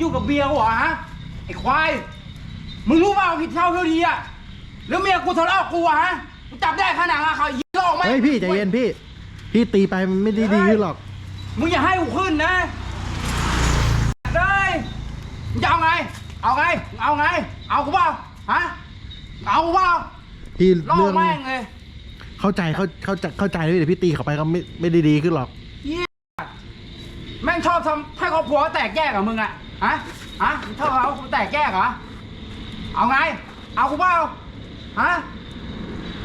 ยุ่งกับเมียกูเหรอฮะไอ้ควายมึงรู้เปล่าผิดเท่าเท่าดีอะแล้วเมียกูทะเลาะกับกูอะฮะกูจับได้ขนาดอะเขายิงออกไหมเฮ้ยพี่ใจเย็นพี่ พี่ตีไปมันไม่ได้ดีขึ้นหรอก มึงอย่าให้กูขึ้นนะเลยมึงจะเอาไง เอาไงเอาไง เอากูเปล่าฮะเอากูเปล่าพี่ล่อเรื่องแม่งเลยเข้าใจเข้าเข้าใจเข้าใจเลยแต่พี่ตีเขาไปก็ไม่ไม่ได้ดีขึ้นหรอก แม่งชอบทำให้ครอบครัวแตกแยกกับมึงอะ ฮะ ฮะมึงชอบเอาแตกแยกเหรอ เอาไง เอากูเปล่าฮะ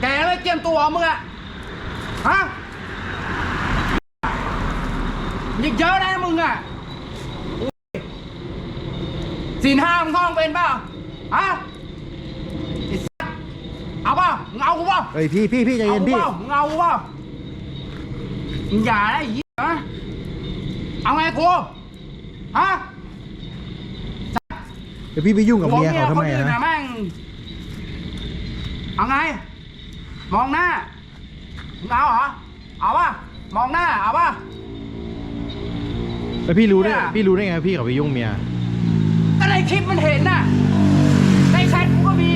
แกเลยเตรียมตัวมึงอะฮะยิ่งเยอะนะมึงอะโอ้ยศีลห้ามึงท่องเป็นเปล่าฮะไอ้สัสเอาเปล่ามึงเอากูเปล่าเฮ้ยพี่พี่พี่ใจเย็นพี่อากูปล่ามึงเอากูเปล่ามึงอย่าได้ยี่ฮะเอาไงกู ฮะเดี๋ยวพี่ไปยุ่งกับเมียเขาทำไมคนอื่นอะนะแม่งเอาไง มองหน้ามึงเอาเหรอ เอาป่ะ มองหน้า เอาป่ะ แล้วพี่รู้ได้เนี่ย พี่รู้ได้ไงว่าพี่เขาไปยุ่งเมีย ก็ในคลิปมันเห็นน่ะ ในแชทกูก็มี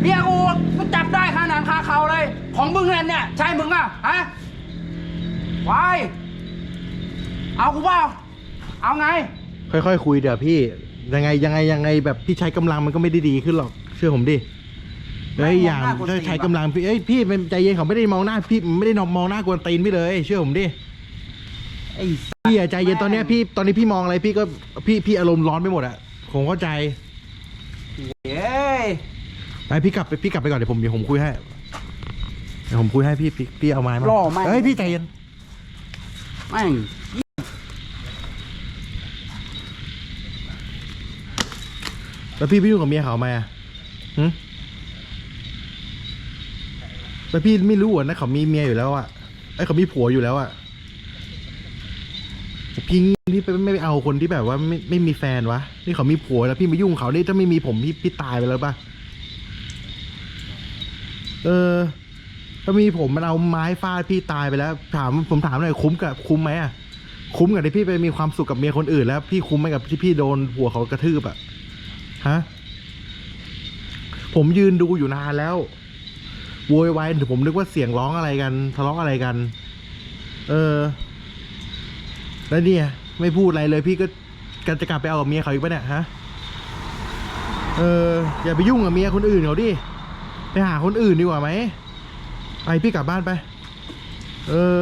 เมียกูกูจับได้คาหนังคาเขาเลย ของมึงนั่นเนี่ย ใช่มึงอะฮะวายเอากูเปล่าเอาไง ค่อยๆคุยเดี๋ยวพี่ ยังไงยังไงยังไงแบบพี่ใช้กำลังมันก็ไม่ได้ดีขึ้นหรอก เชื่อผมดิแล้วอีกอย่างมองหน้ากวนตีนถ้าใช้กำลังพี่เอ้ยพี่เป็นใจเย็นเขาไม่ได้มองหน้าพี่ไม่ได้มองหน้ากวนตีนพี่เลย เชื่อผมดิไอ้สัสพี่อะใจเย็นตอนเนี้ยพี่ตอนนี้พี่มองอะไรพี่ก็พี่พี่อารมณ์ร้อนไปหมดอะผมเข้าใจเย้ยไปพี่กลับไปพี่กลับไปก่อนเดี๋ยวผมเดี๋ยวผมคุยให้เดี๋ยวผมคุยให้พี่พี่พี่เอาไม้มาล่อแม่งเฮ้ยพี่ใจเย็น แม่ง แล้วพี่ไปยุ่งกับเมียเขาไหมอะหึแล้วพี่ไม่รู้เหรอนะเขามีเมียอยู่แล้วอะไอ้เขามีผัวอยู่แล้วอะพี่พี่ไปไม่ไปเอาคนที่แบบว่าไม่ไม่มีแฟนวะนี่เขามีผัวแล้วพี่มายุ่งเขานี่ถ้าไม่มีผมพี่พี่ตายไปแล้วป่ะเออ ถ้ามีผมมันเอาไม้ฟาดพี่ตายไปแล้ว ถามผมถามหน่อยคุ้มกับคุ้มไหมอะคุ้มกับที่พี่ไปมีความสุขกับเมียคนอื่นแล้ว พี่คุ้มไหมกับที่พี่โดนผัวเขากระทืบอะ ฮะ ผมยืนดูอยู่นานแล้วโวยวายผมนึกว่าเสียงร้องอะไรกันทะเลาะอะไรกัน เออ แล้วเนี่ย ไม่พูดอะไรเลยพี่ก็กันจะกลับไปเอากับเมียเขาอีกปะเนี่ยฮะ เออ อย่าไปยุ่งกับเมียคนอื่นเขาดิ ไปหาคนอื่นดีกว่าไหม ไปพี่กลับบ้านไป เออ